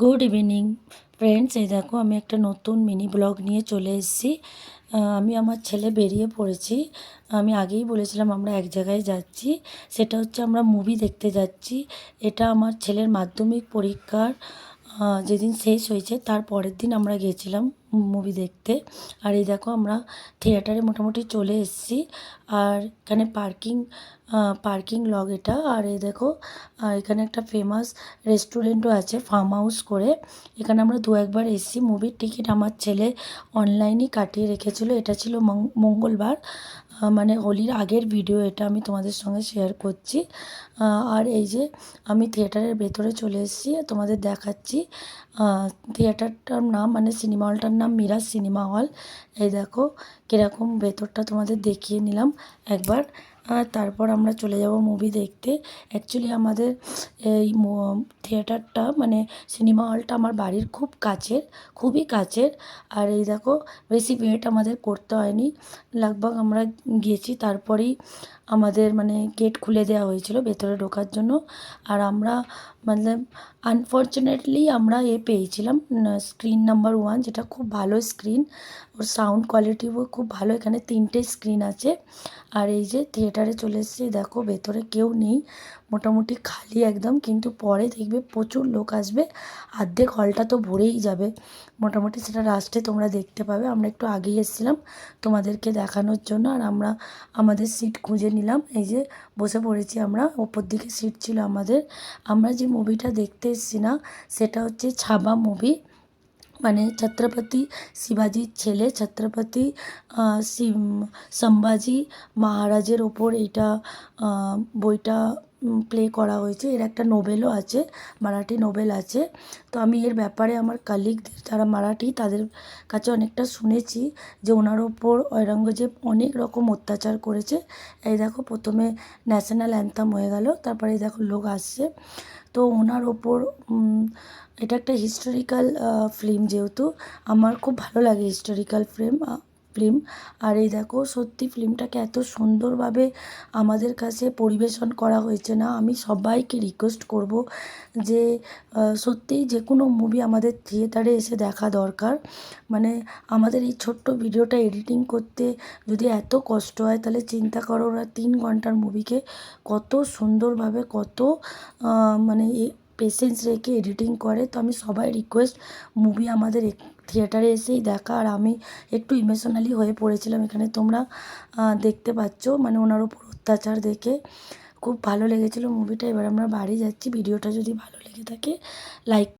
Good evening friends এই দেখো, আমি একটা নতুন মিনি ব্লগ নিয়ে চলে এসেছি। আমি আমার ছেলে বেরিয়ে পড়েছি। আমি আগেই বলেছিলাম আমরা এক জায়গায় যাচ্ছি। সেটা হচ্ছে আমরা মুভি দেখতে যাচ্ছি। এটা আমার ছেলের মাধ্যমিক পরীক্ষার যেদিন শেষ হয়েছে, তার পরের দিন আমরা গিয়েছিলাম মুভি দেখতে। আর এই দেখো, আমরা থিয়েটারে মোটামুটি চলে এসেছি। আর এখানে পার্কিং পার্কিং লগ এটা। আর এই দেখো এখানে একটা ফেমাস রেস্টুরেন্টও আছে ফার্ম হাউস করে। এখানে আমরা দু একবার এসেছি। মুভির টিকিট আমার ছেলে অনলাইনেই কাটিয়ে রেখেছিল। এটা ছিল মঙ্গলবার। মানে হোলির আগের ভিডিও এটা আমি তোমাদের সঙ্গে শেয়ার করছি। আর এই যে আমি থিয়েটারের ভেতরে চলে এসেছি। তোমাদের দেখাচ্ছি। থিয়েটারটার নাম মানে সিনেমা হলটার নাম মিরাজ সিনেমা হল এই দেখো, কীরকম ভেতরটা তোমাদের দেখিয়ে নিলাম। একবার আর তারপর আমরা চলে যাব মুভি দেখতে। অ্যাকচুয়ালি আমাদের এই থিয়েটারটা মানে সিনেমা হলটা আমার বাড়ির খুব কাছের, খুবই কাছের। আর এই দেখো, বেশি ভেট আমাদের করতে হয়নি। লাগভাগ আমরা গিয়েছি, তারপরেই আমাদের মানে গেট খুলে দেওয়া হয়েছিল ভেতরে ঢোকার জন্য। আর আমরা মানে আনফর্চুনেটলি আমরা এ পেয়েছিলাম স্ক্রিন নাম্বার ওয়ান যেটা খুব ভালো স্ক্রিন ওর সাউন্ড কোয়ালিটিও খুব ভালো, এখানে তিনটে স্ক্রিন আছে। আর এই যে থিয়েটারে চলে এসেছি, দেখো ভেতরে কেউ নেই, মোটামুটি খালি একদম। কিন্তু পরে দেখবে প্রচুর লোক আসবে, অর্ধেক হলটা তো ভরেই যাবে। মোটামুটি সেটা লাস্টে তোমরা দেখতে পাবে। আমরা একটু আগেই এসেছিলাম তোমাদেরকে দেখানোর জন্য। আর আমরা আমাদের সিট খুঁজে নিলাম। এই যে বসে পড়েছি আমরা ওপর দিকে সিট ছিল আমাদের। আমরা যে মুভিটা দেখতে এসেছি না সেটা হচ্ছে ছাবা মুভি মানে ছত্রপতি শিবাজির ছেলে ছত্রপতি আহ, সিম- সম্ভাজি মহারাজের ওপর এইটা বইটা প্লে করা হয়েছে। এর একটা নোবেলও আছে, মারাঠি নোবেল আছে। তো আমি এর ব্যাপারে আমার কালিগদের যারা মারাঠি, তাদের কাছে অনেকটা শুনেছি যে ওনার ওপর ঔরঙ্গজেব অনেক রকম অত্যাচার করেছে। এই দেখো, প্রথমে ন্যাশনাল অ্যান্থাম হয়ে গেল, তারপরে দেখো লোক আসছে। তো ওনার ওপর এটা একটা হিস্টোরিক্যাল ফিল্ম যেহেতু, আমার খুব ভালো লাগে হিস্টোরিক্যাল ফিল্ম ফিল্ম আর এই দেখো, সত্যি ফিল্মটাকে এত সুন্দরভাবে আমাদের কাছে পরিবেশন করা হয়েছে না, আমি সবাইকে রিকোয়েস্ট করব যে সত্যিই যে কোনো মুভি আমাদের থিয়েটারে এসে দেখা দরকার। মানে আমাদের এই ছোট্ট ভিডিওটা এডিটিং করতে যদি এত কষ্ট হয়, তাহলে চিন্তা করো ওরা তিন ঘণ্টার মুভিকে কত সুন্দরভাবে, কত মানে পেশেন্স রেখে এডিটিং করে। তো আমি সবাই রিকোয়েস্ট মুভি আমাদের থিয়েটারে এসেই দেখা। আর আমি একটু ইমোশনালি হয়ে পড়েছিলাম। এখানে তোমরা দেখতে পাচ্ছ। মানে ওনার উপর অত্যাচার দেখে খুব ভালো লেগেছিলো মুভিটা এবার আমরা বাড়ি যাচ্ছি। ভিডিওটা যদি ভালো লেগে থাকে লাইক